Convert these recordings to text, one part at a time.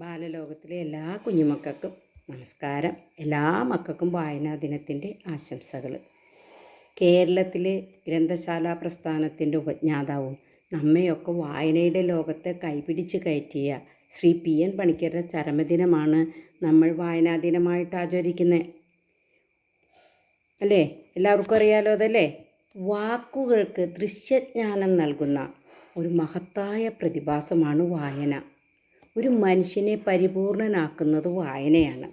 ബാലലോകത്തിലെ എല്ലാ കുഞ്ഞുമക്കൾക്കും നമസ്കാരം. എല്ലാ മക്കൾക്കും വായനാ ദിനത്തിന്റെ ആശംസകൾ കേരളത്തിലെ ഗ്രന്ഥശാല പ്രസ്ഥാനത്തിന്റെ ഉപജ്ഞാതാവും നമ്മയൊക്കെ വായനയുടെ ലോകത്തെ കൈപിടിച്ച് കയറ്റിയ ശ്രീ പി എൻ പണിക്കരുടെ ചരമദിനമാണ് നമ്മൾ വായനാ ദിനമായിട്ട് ആചരിക്കുന്നത് അല്ലേ? എല്ലാവർക്കും അറിയാലോ അതല്ലേ? വാക്കുകൾക്ക് ദൃശ്യജ്ഞാനം നൽകുന്ന ഒരു മഹത്തായ പ്രതിഭാസമാണ് വായന. ഒരു മനുഷ്യനെ പരിപൂർണനാക്കുന്നത് വായനയാണ്.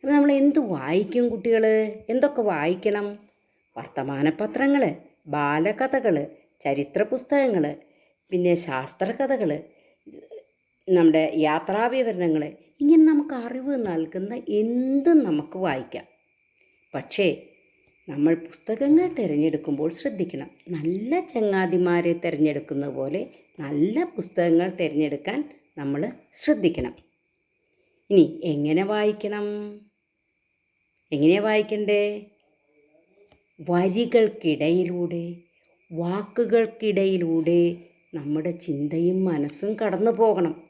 അപ്പോൾ നമ്മൾ എന്ത് വായിക്കും കുട്ടികൾ എന്തൊക്കെ വായിക്കണം? വർത്തമാനപത്രങ്ങൾ ബാലകഥകൾ ചരിത്ര പുസ്തകങ്ങൾ പിന്നെ ശാസ്ത്രകഥകൾ നമ്മുടെ യാത്രാവിവരണങ്ങൾ ഇങ്ങനെ നമുക്ക് അറിവ് നൽകുന്ന എന്തും നമുക്ക് വായിക്കാം. പക്ഷേ നമ്മൾ പുസ്തകങ്ങൾ തിരഞ്ഞെടുക്കുമ്പോൾ ശ്രദ്ധിക്കണം. നല്ല ചങ്ങാതിമാരെ തിരഞ്ഞെടുക്കുന്ന പോലെ നല്ല പുസ്തകങ്ങൾ തിരഞ്ഞെടുക്കാൻ നമ്മൾ ശ്രദ്ധിക്കണം. ഇനി എങ്ങനെ വായിക്കണം? എങ്ങനെയാണ് വായിക്കണ്ടേ? വരികൾക്കിടയിലൂടെ വാക്കുകൾക്കിടയിലൂടെ നമ്മുടെ ചിന്തയും മനസ്സും കടന്നു പോകണം.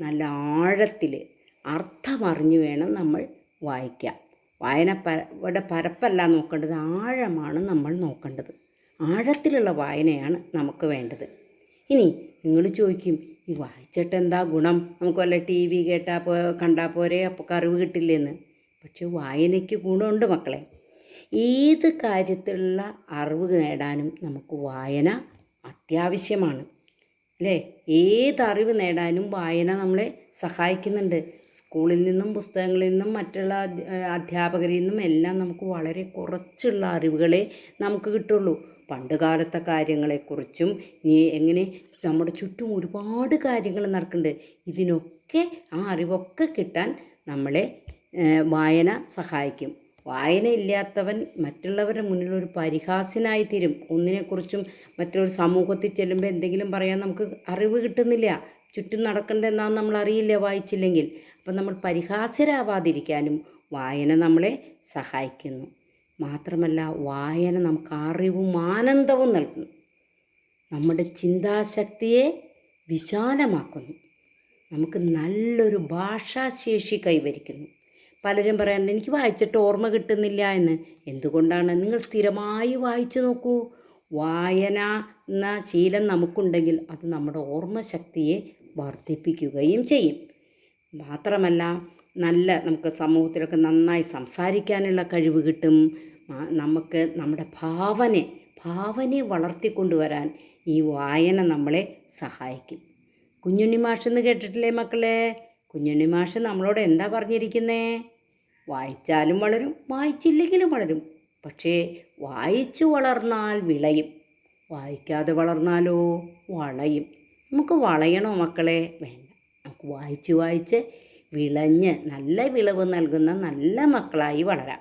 നല്ല ആഴത്തിൽ അർത്ഥമറിഞ്ഞു വേണം നമ്മൾ വായിക്കാം വായന പ ഇവിടെ പരപ്പല്ല നോക്കേണ്ടത് ആഴമാണ് നമ്മൾ നോക്കേണ്ടത്. ആഴത്തിലുള്ള വായനയാണ് നമുക്ക് വേണ്ടത്. ഇനി നിങ്ങൾ ചോദിക്കും ഈ വായിച്ചിട്ട് എന്താ ഗുണം? നമുക്ക് വല്ല ടി വി കേട്ടാൽ പോ കണ്ടാൽ പോരെ? അപ്പോൾ അറിവ് കിട്ടില്ലെന്ന്? പക്ഷെ വായനയ്ക്ക് ഗുണമുണ്ട് മക്കളെ. ഏത് കാര്യത്തിലുള്ള അറിവ് നേടാനും നമുക്ക് വായന അത്യാവശ്യമാണ്. അല്ലേ? ഏത് അറിവ് നേടാനും വായന നമ്മളെ സഹായിക്കുന്നുണ്ട്. സ്കൂളിൽ നിന്നും പുസ്തകങ്ങളിൽ നിന്നും മറ്റുള്ള അധ്യാപകരിൽ നിന്നും എല്ലാം നമുക്ക് വളരെ കുറച്ചുള്ള അറിവുകളെ നമുക്ക് കിട്ടുള്ളൂ. പണ്ട് കാലത്തെ കാര്യങ്ങളെക്കുറിച്ചും എങ്ങനെ നമ്മുടെ ചുറ്റും ഒരുപാട് കാര്യങ്ങൾ നടക്കുന്നുണ്ട്. ഇതിനൊക്കെ ആ അറിവൊക്കെ കിട്ടാൻ നമ്മളെ വായന സഹായിക്കും. വായന ഇല്ലാത്തവൻ മറ്റുള്ളവരുടെ മുന്നിൽ ഒരു പരിഹാസ്യനായി തീരും. ഒന്നിനെക്കുറിച്ചും മറ്റൊരു സമൂഹത്തിൽ ചെല്ലുമ്പോൾ എന്തെങ്കിലും പറയാൻ നമുക്ക് അറിവ് കിട്ടുന്നില്ല. ചുറ്റും നടക്കേണ്ടത് എന്താണെന്ന് നമ്മൾ അറിയില്ല വായിച്ചില്ലെങ്കിൽ. അപ്പം നമ്മൾ പരിഹാസ്യരാവാതിരിക്കാനും വായന നമ്മളെ സഹായിക്കുന്നു. മാത്രമല്ല വായന നമുക്ക് അറിവും ആനന്ദവും നൽകുന്നു. നമ്മുടെ ചിന്താശക്തിയെ വിശാലമാക്കുന്നു. നമുക്ക് നല്ലൊരു ഭാഷാശേഷി കൈവരിക്കുന്നു. പലരും പറയാറുണ്ട് എനിക്ക് വായിച്ചിട്ട് ഓർമ്മ കിട്ടുന്നില്ല എന്ന്. എന്തുകൊണ്ടാണ്? നിങ്ങൾ സ്ഥിരമായി വായിച്ചു നോക്കൂ. വായന എന്ന ശീലം നമുക്കുണ്ടെങ്കിൽ അത് നമ്മുടെ ഓർമ്മശക്തിയെ വർദ്ധിപ്പിക്കുകയും ചെയ്യും. മാത്രമല്ല നല്ല നമുക്ക് സമൂഹത്തിലൊക്കെ നന്നായി സംസാരിക്കാനുള്ള കഴിവ് കിട്ടും. നമുക്ക് നമ്മുടെ ഭാവന ഭാവനയെ വളർത്തിക്കൊണ്ടുവരാൻ ഈ വായന നമ്മളെ സഹായിക്കും. കുഞ്ഞുണ്ണി മാഷെന്ന് കേട്ടിട്ടില്ലേ മക്കളെ? കുഞ്ഞുണ്ണി മാഷ് നമ്മളോട് എന്താ പറഞ്ഞിരിക്കുന്നേ? വായിച്ചാലും വളരും വായിച്ചില്ലെങ്കിലും വളരും. പക്ഷേ വായിച്ചു വളർന്നാൽ വിളയും. വായിക്കാതെ വളർന്നാലോ? വളയും. നമുക്ക് വളയണോ മക്കളെ? വേണ്ട. വായിച്ച് വായിച്ച് വിളഞ്ഞ് നല്ല വിളവ് നൽകുന്ന നല്ല മക്കളായി വളരാം.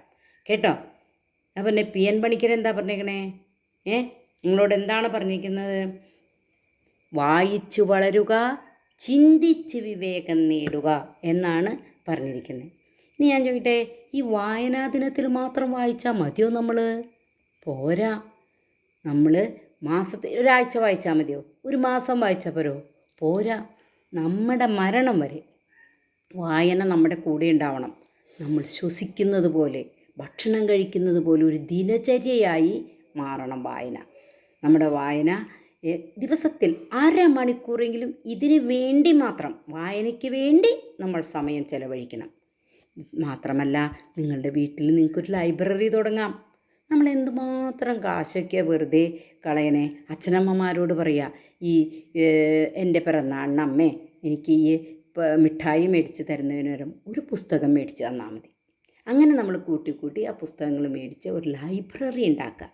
കേട്ടോ? അപ്പം പിന്നെ പി എൻ പണിക്കർ എന്താ പറഞ്ഞേക്കണേ? ഏ? നിങ്ങളോട് എന്താണ് പറഞ്ഞിരിക്കുന്നത്? വായിച്ചു വളരുക ചിന്തിച്ച് വിവേകം നേടുക എന്നാണ് പറഞ്ഞിരിക്കുന്നത്. ഇനി ഞാൻ ചോദിക്കട്ടെ ഈ വായനാ ദിനത്തിൽ മാത്രം വായിച്ചാൽ മതിയോ നമ്മൾ പോരാ. നമ്മൾ മാസത്തിൽ ഒരാഴ്ച വായിച്ചാൽ മതിയോ? ഒരു മാസം വായിച്ചാൽ പോരോ? പോരാ. നമ്മുടെ മരണം വരെ വായന നമ്മുടെ കൂടെ ഉണ്ടാവണം. നമ്മൾ ശ്വസിക്കുന്നത് പോലെ ഭക്ഷണം കഴിക്കുന്നത് പോലെ ഒരു ദിനചര്യയായി മാറണം വായന. നമ്മുടെ വായന ദിവസത്തിൽ അരമണിക്കൂറെങ്കിലും ഇതിന് വേണ്ടി മാത്രം വായനയ്ക്ക് വേണ്ടി നമ്മൾ സമയം ചെലവഴിക്കണം. മാത്രമല്ല നിങ്ങളുടെ വീട്ടിൽ നിങ്ങൾക്കൊരു ലൈബ്രറി തുടങ്ങാം. നമ്മൾ എന്തുമാത്രം കാശൊക്കെ വെറുതെ കളയണേ? അച്ഛനമ്മമാരോട് പറയുക ഈ എന്റെ പിറന്നാളിന് അമ്മേ എനിക്ക് ഈ മിഠായി മേടിച്ച് തരുന്നതിന് ഒരു പുസ്തകം മേടിച്ച് തന്നാൽ മതി. അങ്ങനെ നമ്മൾ കൂട്ടി കൂട്ടി ആ പുസ്തകങ്ങൾ മേടിച്ച് ഒരു ലൈബ്രറി ഉണ്ടാക്കുക.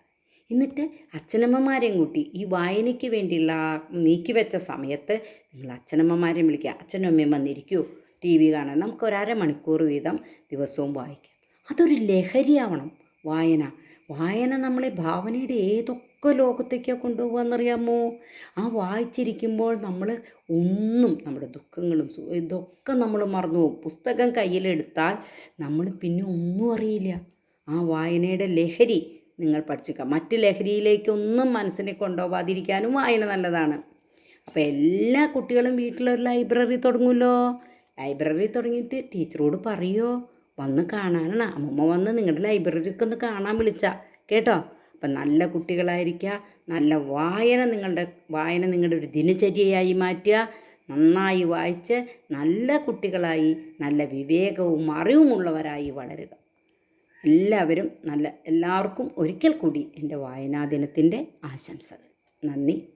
എന്നിട്ട് അച്ഛനമ്മമാരെയും കൂട്ടി ഈ വായനയ്ക്ക് വേണ്ടിയുള്ള നീക്കി വെച്ച സമയത്ത് നിങ്ങൾ അച്ഛനമ്മമാരെയും വിളിക്കുക അച്ഛനും അമ്മയും വന്നിരിക്കൂ ടി വി കാണാൻ. നമുക്ക് ഒരു അരമണിക്കൂർ വീതം ദിവസവും വായിക്കാം. അതൊരു ലഹരിയാവണം വായന. വായന നമ്മളെ ഭാവനയുടെ ഏതൊക്കെ ലോകത്തേക്കാണ് കൊണ്ടുപോകാന്നറിയാമോ ആ വായിച്ചിരിക്കുമ്പോൾ നമ്മൾ ഒന്നും നമ്മുടെ ദുഃഖങ്ങളും ഇതൊക്കെ നമ്മൾ മറന്നു പോകും. പുസ്തകം കയ്യിലെടുത്താൽ നമ്മൾ പിന്നെ ഒന്നും അറിയില്ല. ആ വായനയുടെ ലഹരി നിങ്ങൾ പഠിച്ചേക്കാം മറ്റ് ലഹരിയിലേക്കൊന്നും മനസ്സിനെ കൊണ്ടുപോകാതിരിക്കാനും വായന നല്ലതാണ്. അപ്പോൾ എല്ലാ കുട്ടികളും വീട്ടിലൊരു ലൈബ്രറി തുടങ്ങുമല്ലോ. ലൈബ്രറി തുടങ്ങിയിട്ട് ടീച്ചറോട് പറയുമോ വന്ന് കാണാനാണ്. അമ്മമ്മ വന്ന് നിങ്ങളുടെ ലൈബ്രറിക്ക് ഒന്ന് കാണാൻ വിളിച്ച. കേട്ടോ? അപ്പം നല്ല കുട്ടികളായിരിക്കുക നല്ല വായന നിങ്ങളുടെ വായന നിങ്ങളുടെ ഒരു ദിനചര്യയായി മാറ്റുക. നന്നായി വായിച്ച് നല്ല കുട്ടികളായി നല്ല വിവേകവും അറിവുമുള്ളവരായി വളരുക. എല്ലാവരും നല്ല എല്ലാവർക്കും ഒരിക്കൽ കൂടി എന്റെ വായനാ ദിനത്തിന്റെ ആശംസകൾ. നന്ദി.